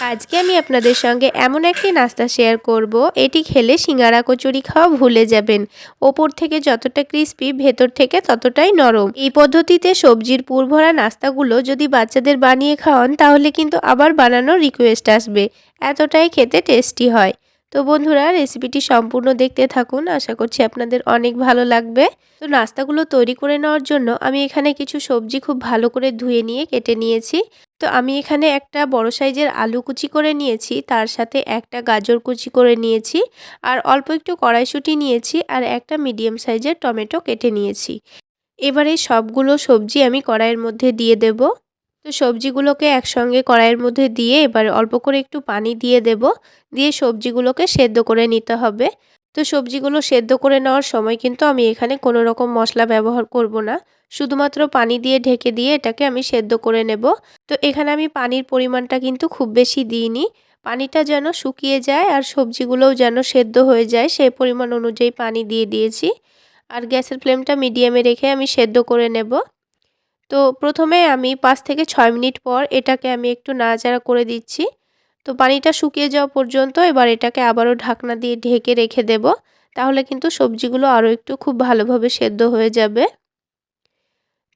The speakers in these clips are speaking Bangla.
আজকে আমি আপনাদের সঙ্গে এমন একটি নাস্তা শেয়ার করব। এটি খেলে সিঙ্গারা কচুরি খাওয়া ভুলে যাবেন। ওপর থেকে যতটা ক্রিস্পি ভেতর থেকে ততটাই নরম। এই পদ্ধতিতে সবজির পুরভরা নাস্তাগুলো যদি বাচ্চাদের বানিয়ে খাওয়ান, তাহলে কিন্তু আবার বানানোর রিকোয়েস্ট আসবে। এতটাই খেতে টেস্টি হয়। তো বন্ধুরা রেসিপিটি সম্পূর্ণ দেখতে থাকুন। আশা করছি আপনাদের অনেক ভালো লাগবে। তো নাস্তাগুলো তৈরি করে নেওয়ার জন্য আমি এখানে কিছু সবজি খুব ভালো করে ধুয়ে নিয়ে কেটে নিয়েছি। তো আমি এখানে একটা বড় সাইজের আলু কুচি করে নিয়েছি, তার সাথে একটা গাজর কুচি করে নিয়েছি, আর অল্প একটু কড়াইশুঁটি নিয়েছি, আর একটা মিডিয়াম সাইজের টমেটো কেটে নিয়েছি। এবারে সবগুলো সবজি আমি কড়াইয়ের মধ্যে দিয়ে দেব। তো সবজিগুলোকে একসঙ্গে কড়াইয়ের মধ্যে দিয়ে এবার অল্প করে একটু পানি দিয়ে দেব। দিয়ে সবজিগুলোকে সেদ্ধ করে নিতে হবে। তো সবজিগুলো সেদ্ধ করে নেওয়ার সময় কিন্তু আমি এখানে কোনো রকম মশলা ব্যবহার করব না। শুধুমাত্র পানি দিয়ে ঢেকে দিয়ে এটাকে আমি সেদ্ধ করে নেব। তো এখানে আমি পানির পরিমাণটা কিন্তু খুব বেশি দিইনি। পানিটা যেন শুকিয়ে যায় আর সবজিগুলোও যেন সেদ্ধ হয়ে যায় সেই পরিমাণ অনুযায়ী পানি দিয়ে দিয়েছি। আর গ্যাসের ফ্লেমটা মিডিয়ামে রেখে আমি সেদ্ধ করে নেব। তো প্রথমে আমি পাঁচ থেকে ছয় মিনিট পর এটাকে আমি একটু নাড়াচাড়া করে দিচ্ছি। তো পানিটা শুকিয়ে যাওয়া পর্যন্ত এবার এটাকে আবারও ঢাকনা দিয়ে ঢেকে রেখে দেব। তাহলে কিন্তু সবজিগুলো আরও একটু খুব ভালোভাবে সেদ্ধ হয়ে যাবে।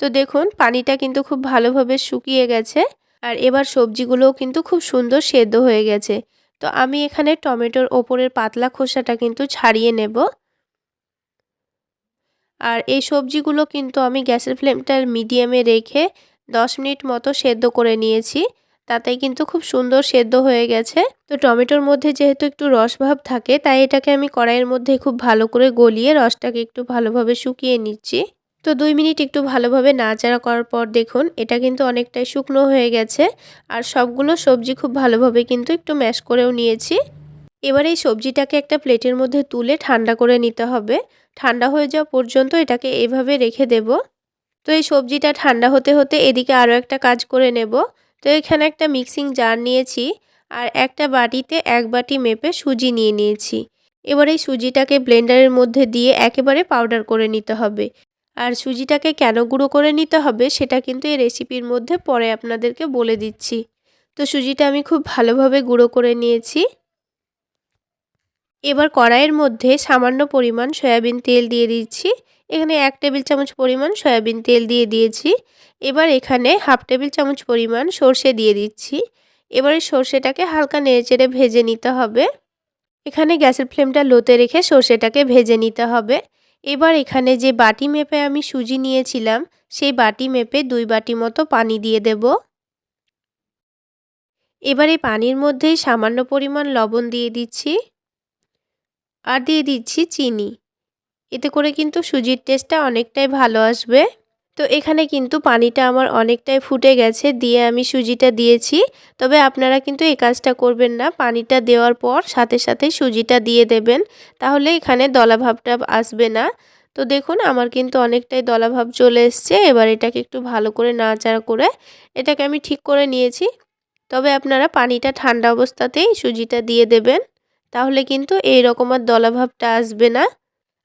তো দেখুন, পানিটা কিন্তু খুব ভালোভাবে শুকিয়ে গেছে আর এবার সবজিগুলোও কিন্তু খুব সুন্দর সেদ্ধ হয়ে গেছে। তো আমি এখানে টমেটোর ওপরের পাতলা খোসাটা কিন্তু ছাড়িয়ে নেব। আর এই সবজিগুলো কিন্তু আমি গ্যাসের ফ্লেমটা মিডিয়ামে রেখে দশ মিনিট মতো সেদ্ধ করে নিয়েছি। তাতে কিন্তু খুব সুন্দর সেদ্ধ হয়ে গেছে। তো টমেটোর মধ্যে যেহেতু একটু রস ভাব থাকে, তাই এটাকে আমি কড়াইয়ের মধ্যে খুব ভালো করে গলিয়ে রসটাকে একটু ভালোভাবে শুকিয়ে নিচ্ছি। তো দুই মিনিট একটু ভালোভাবে নাড়াচাড়া করার পর দেখুন, এটা কিন্তু অনেকটাই শুকনো হয়ে গেছে। আর সবগুলো সবজি খুব ভালোভাবে কিন্তু একটু ম্যাশ করেও নিয়েছি। এবার এই সবজিটাকে একটা প্লেটের মধ্যে তুলে ঠান্ডা করে নিতে হবে। ঠান্ডা হয়ে যাওয়া পর্যন্ত এটাকে এভাবে রেখে দেব। তো এই সবজিটা ঠান্ডা হতে হতে এদিকে আরও একটা কাজ করে নেব। তো এখানে একটা মিক্সিং জার নিয়েছি আর একটা বাটিতে এক বাটি মেপে সুজি নিয়ে নিয়েছি। এবার এই সুজিটাকে ব্লেন্ডারের মধ্যে দিয়ে একেবারে পাউডার করে নিতে হবে। আর সুজিটাকে কেন গুঁড়ো করে নিতে হবে সেটা কিন্তু এই রেসিপির মধ্যে পরে আপনাদেরকে বলে দিচ্ছি। তো সুজিটা আমি খুব ভালোভাবে গুঁড়ো করে নিয়েছি। এবার কড়াইয়ের মধ্যে সামান্য পরিমাণ সয়াবিন তেল দিয়ে দিচ্ছি। এখানে এক টেবিল চামচ পরিমাণ সয়াবিন তেল দিয়ে দিয়েছি। এবার এখানে হাফ টেবিল চামচ পরিমাণ সর্ষে দিয়ে দিচ্ছি। এবারে সর্ষেটাকে হালকা নেড়েচেড়ে ভেজে নিতে হবে। এখানে গ্যাসের ফ্লেমটা লোতে রেখে সর্ষেটাকে ভেজে নিতে হবে। এবার এখানে যে বাটি মেপে আমি সুজি নিয়েছিলাম, সেই বাটি মেপে দুই বাটি মতো পানি দিয়ে দেব। এবার পানির মধ্যেই সামান্য পরিমাণ লবণ দিয়ে দিচ্ছি। আর দিয়ে দিচ্ছি চিনি। এতে করে কিন্তু সুজির টেস্টটা অনেকটাই ভালো আসবে। তো এখানে কিন্তু পানিটা আমার অনেকটাই ফুটে গেছে, দিয়ে আমি সুজিটা দিয়েছি। তবে আপনারা কিন্তু এই কাজটা করবেন না। পানিটা দেওয়ার পর সাথে সাথে সুজিটা দিয়ে দেবেন। তাহলে এখানে দলাভাবটা আসবে না। তো দেখুন, আমার কিন্তু অনেকটাই দলাভাব চলে এসছে। এবার এটাকে একটু ভালো করে নাড়াচাড়া করে এটাকে আমি ঠিক করে নিয়েছি। তবে আপনারা পানিটা ঠান্ডা অবস্থাতেই সুজিটা দিয়ে দেবেন। তাহলে কিন্তু এই রকম আর দলাভাবটা আসবে না।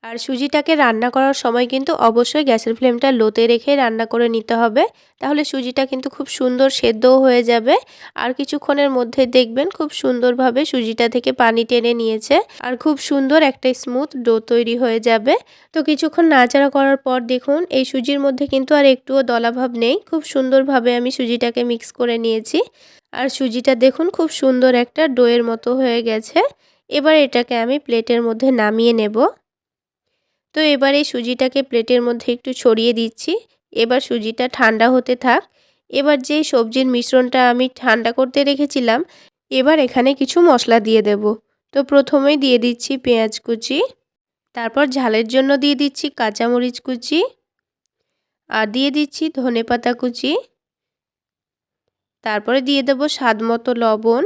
আর সুজিটাকে রান্না করার সময় কিন্তু অবশ্যই গ্যাসের ফ্লেমটা লোতে রেখে রান্না করে নিতে হবে। তাহলে সুজিটা কিন্তু খুব সুন্দর সেদ্ধও হয়ে যাবে। আর কিছুক্ষণের মধ্যে দেখবেন খুব সুন্দরভাবে সুজিটা থেকে পানি টেনে নিয়েছে। আর খুব সুন্দর একটা স্মুথ ডো তৈরি হয়ে যাবে। তো কিছুক্ষণ নাচাড়া করার পর দেখুন, এই সুজির মধ্যে কিন্তু আর একটুও দলাভাব নেই। খুব সুন্দরভাবে আমি সুজিটাকে মিক্স করে নিয়েছি। আর সুজিটা দেখুন খুব সুন্দর একটা ডোয়ের মতো হয়ে গেছে। এবার এটাকে আমি প্লেটের মধ্যে নামিয়ে নেব। তো এবার এই সুজিটাকে প্লেটের মধ্যে একটু ছড়িয়ে দিচ্ছি। এবার সুজিটা ঠান্ডা হতে থাক। এবার যে সবজির মিশ্রণটা আমি ঠান্ডা করতে রেখেছিলাম, এবার এখানে কিছু মশলা দিয়ে দেব। তো প্রথমেই দিয়ে দিচ্ছি পেঁয়াজ কুচি, তারপর ঝালের জন্য দিয়ে দিচ্ছি কাঁচামরিচ কুচি, আর দিয়ে দিচ্ছি ধনে পাতা কুচি, তারপরে দিয়ে দেব স্বাদ মতো লবণ।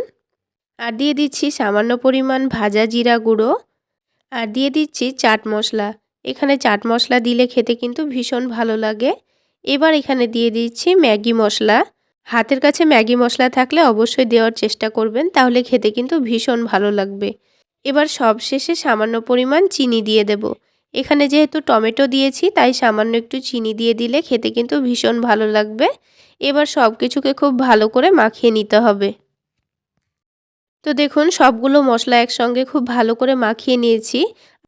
আর দিয়ে দিচ্ছি সামান্য পরিমাণ ভাজা জিরা গুঁড়ো। আর দিয়ে দিচ্ছি চাট মশলা। এখানে চাট মশলা দিলে খেতে কিন্তু ভীষণ ভালো লাগে। এবার এখানে দিয়ে দিচ্ছি ম্যাগি মশলা। হাতের কাছে ম্যাগি মশলা থাকলে অবশ্যই দেওয়ার চেষ্টা করবেন, তাহলে খেতে কিন্তু ভীষণ ভালো লাগবে। এবার সব শেষে সামান্য পরিমাণ চিনি দিয়ে দেব। এখানে যেহেতু টমেটো দিয়েছি, তাই সামান্য একটু চিনি দিয়ে দিলে খেতে কিন্তু ভীষণ ভালো লাগবে। এবার সব কিছুকে খুব ভালো করে মাখিয়ে নিতে হবে। তো দেখুন, সবগুলো মশলা একসঙ্গে খুব ভালো করে মাখিয়ে নিয়েছি।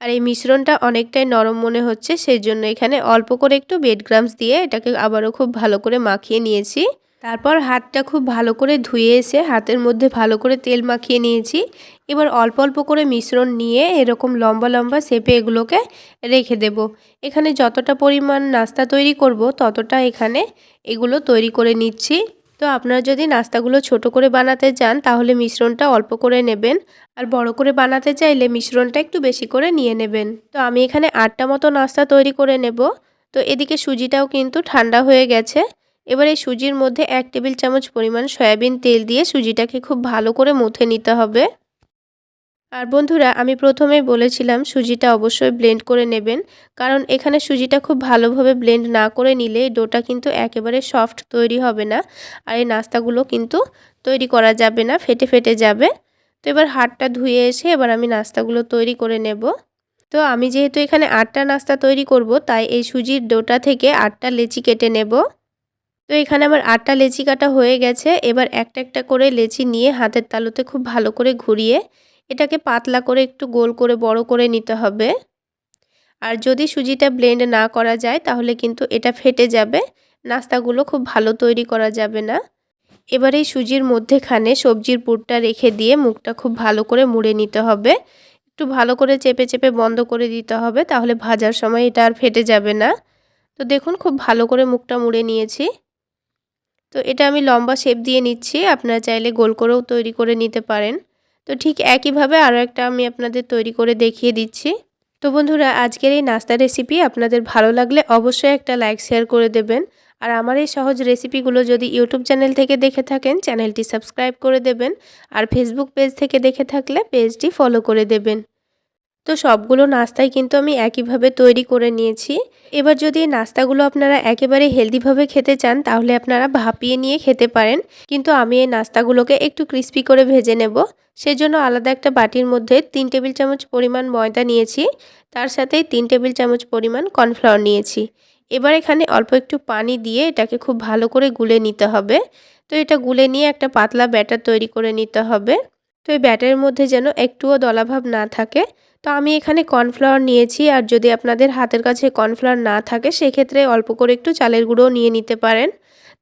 আর এই মিশ্রণটা অনেকটাই নরম মনে হচ্ছে সেই জন্য এখানে অল্প করে একটু বেড গ্রামস দিয়ে এটাকে আবারও খুব ভালো করে মাখিয়ে নিয়েছি। তারপর হাতটা খুব ভালো করে ধুয়ে এসে হাতের মধ্যে ভালো করে তেল মাখিয়ে নিয়েছি। এবার অল্প অল্প করে মিশ্রণ নিয়ে এরকম লম্বা লম্বা শেপে এগুলোকে রেখে দেব। এখানে যতটা পরিমাণ নাস্তা তৈরি করব, ততটা এখানে এগুলো তৈরি করে নিচ্ছি। তো আপনারা যদি নাস্তাগুলো ছোট করে বানাতে চান, তাহলে মিশ্রণটা অল্প করে নেবেন। আর বড় করে বানাতে চাইলে মিশ্রণটা একটু বেশি করে নিয়ে নেবেন। তো আমি এখানে আটটা মতো নাস্তা তৈরি করে নেব। তো এদিকে সুজিটাও কিন্তু ঠান্ডা হয়ে গেছে। এবার এই সুজির মধ্যে এক টেবিল চামচ পরিমাণ সয়াবিন তেল দিয়ে সুজিটাকে খুব ভালো করে মুথে নিতে হবে। আর বন্ধুরা, আমি প্রথমেই বলেছিলাম সুজিটা অবশ্যই ব্লেন্ড করে নেবেন, কারণ এখানে সুজিটা খুব ভালোভাবে ব্লেন্ড না করে নিলে ডোটা কিন্তু একেবারে সফট তৈরি হবে না আর এই নাস্তাগুলো কিন্তু তৈরি করা যাবে না, ফেটে ফেটে যাবে। তো এবার হাতটা ধুয়ে এসে এবার আমি নাস্তাগুলো তৈরি করে নেব। তো আমি যেহেতু এখানে আটটা নাস্তা তৈরি করব, তাই এই সুজির ডোটা থেকে আটটা লেচি কেটে নেব। তো এখানে আমার আটটা লেচি কাটা হয়ে গেছে, এবার একটা একটা করে লেচি নিয়ে হাতের তালুতে খুব ভালো করে ঘুরিয়ে এটাকে পাতলা করে একটু গোল করে বড় করে নিতে হবে। আর যদি সুজিটা ব্লেন্ড না করা যায়, তাহলে কিন্তু এটা ফেটে যাবে। নাস্তাগুলো খুব ভালো তৈরি করা যাবে না। এবার এই সুজির মধ্যেখানে সবজির পুরটা রেখে দিয়ে মুখটা খুব ভালো করে মুড়ে নিতে হবে। একটু ভালো করে চেপে চেপে বন্ধ করে দিতে হবে, তাহলে ভাজার সময় এটা আর ফেটে যাবে না। তো দেখুন, খুব ভালো করে মুখটা মুড়ে নিয়েছি। তো এটা আমি লম্বা শেপ দিয়ে নিচ্ছি, আপনারা চাইলে গোল করেও তৈরি করে নিতে পারেন। তো ঠিক একইভাবে আরও একটা আমি আপনাদের তৈরি করে দেখিয়ে দিচ্ছি। তো বন্ধুরা, আজকের এই নাস্তা রেসিপি আপনাদের ভালো লাগলে অবশ্যই একটা লাইক শেয়ার করে দেবেন। আর আমার এই সহজ রেসিপিগুলো যদি ইউটিউব চ্যানেল থেকে দেখে থাকেন চ্যানেলটি সাবস্ক্রাইব করে দেবেন। আর ফেসবুক পেজ থেকে দেখে থাকলে পেজটি ফলো করে দেবেন। তো সবগুলো নাস্তাই কিন্তু আমি একইভাবে তৈরি করে নিয়েছি। এবার যদি এই নাস্তাগুলো আপনারা একেবারে হেলদিভাবে খেতে চান, তাহলে আপনারা ভাপিয়ে নিয়ে খেতে পারেন। কিন্তু আমি এই নাস্তাগুলোকে একটু ক্রিস্পি করে ভেজে নেব। সেজন্য আলাদা একটা বাটির মধ্যে তিন টেবিল চামচ পরিমাণ ময়দা নিয়েছি। তার সাথেই তিন টেবিল চামচ পরিমাণ কর্নফ্লাওয়ার নিয়েছি। এবার এখানে অল্প একটু পানি দিয়ে এটাকে খুব ভালো করে গুলে নিতে হবে। তো এটা গুলে নিয়ে একটা পাতলা ব্যাটার তৈরি করে নিতে হবে। তো এই ব্যাটারের মধ্যে যেন একটুও দলাভাব না থাকে। তো আমি এখানে কর্নফ্লাওয়ার নিয়েছি আর যদি আপনাদের হাতের কাছে কর্নফ্লাওয়ার না থাকে, সেক্ষেত্রে অল্প করে একটু চালের গুঁড়োও নিয়ে নিতে পারেন।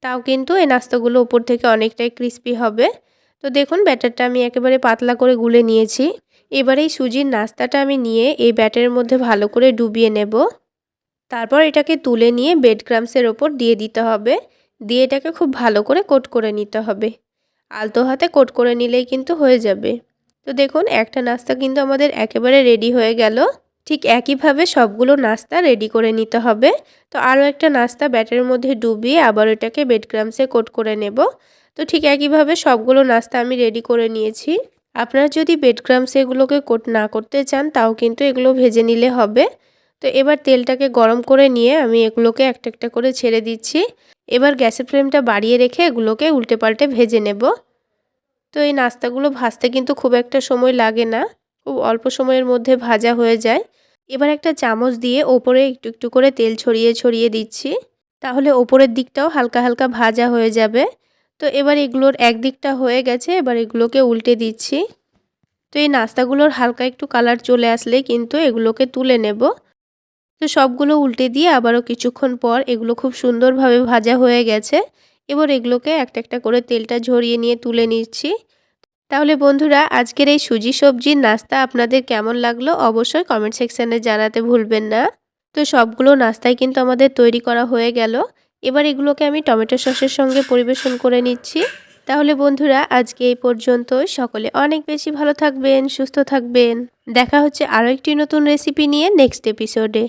তাও কিন্তু এই নাস্তাগুলো উপর থেকে অনেকটাই ক্রিস্পি হবে। তো দেখুন, ব্যাটারটা আমি একেবারে পাতলা করে গুলে নিয়েছি। এবার এই সুজির নাস্তাটা আমি নিয়ে এই ব্যাটারের মধ্যে ভালো করে ডুবিয়ে নেব। তারপর এটাকে তুলে নিয়ে বেড ক্রামসের ওপর দিয়ে দিতে হবে। দিয়ে এটাকে খুব ভালো করে কোট করে নিতে হবে। আলতো হাতে কোট করে নিলেই কিন্তু হয়ে যাবে। তো দেখুন, একটা নাস্তা কিন্তু আমাদের একেবারে রেডি হয়ে গেল। ঠিক একইভাবে সবগুলো নাস্তা রেডি করে নিতে হবে। তো আরও একটা নাস্তা ব্যাটারের মধ্যে ডুবিয়ে আবার এটাকে বেড ক্রামসে কোট করে নেব। তো ঠিক একইভাবে সবগুলো নাস্তা আমি রেডি করে নিয়েছি। আপনারা যদি বেড ক্রামস এগুলোকে কোট না করতে চান, তাও কিন্তু এগুলো ভেজে নিলে হবে। তো এবার তেলটাকে গরম করে নিয়ে আমি এগুলোকে একটা একটা করে ছেড়ে দিচ্ছি। এবার গ্যাসের ফ্লেমটা বাড়িয়ে রেখে এগুলোকে উল্টে পাল্টে ভেজে নেব। তো এই নাস্তাগুলো ভাজতে কিন্তু খুব একটা সময় লাগে না। খুব অল্প সময়ের মধ্যে ভাজা হয়ে যায়। এবার একটা চামচ দিয়ে ওপরে একটু একটু করে তেল ছড়িয়ে ছড়িয়ে দিচ্ছি। তাহলে ওপরের দিকটাও হালকা হালকা ভাজা হয়ে যাবে। তো এবার এগুলোর একদিকটা হয়ে গেছে, এবার এগুলোকে উল্টে দিচ্ছি। তো এই নাস্তাগুলোর হালকা একটু কালার চলে আসলে কিন্তু এগুলোকে তুলে নেব। তো সবগুলো উল্টে দিয়ে আবারও কিছুক্ষণ পর এগুলো খুব সুন্দরভাবে ভাজা হয়ে গেছে। এবার এগুলোকে একটা একটা করে তেলটা ঝরিয়ে নিয়ে তুলে নিচ্ছি। তাহলে বন্ধুরা, আজকের এই সুজি সবজির নাস্তা আপনাদের কেমন লাগল অবশ্যই কমেন্ট সেকশানে জানাতে ভুলবেন না। তো সবগুলো নাস্তাই কিন্তু আমাদের তৈরি করা হয়ে গেল। এবার এগুলোকে আমি টমেটো সসের সঙ্গে পরিবেশন করে নিচ্ছি। তাহলে বন্ধুরা, আজকে এই পর্যন্ত সকলে অনেক বেশি ভালো থাকবেন, সুস্থ থাকবেন। দেখা হচ্ছে আরও একটি নতুন রেসিপি নিয়ে নেক্সট এপিসোডে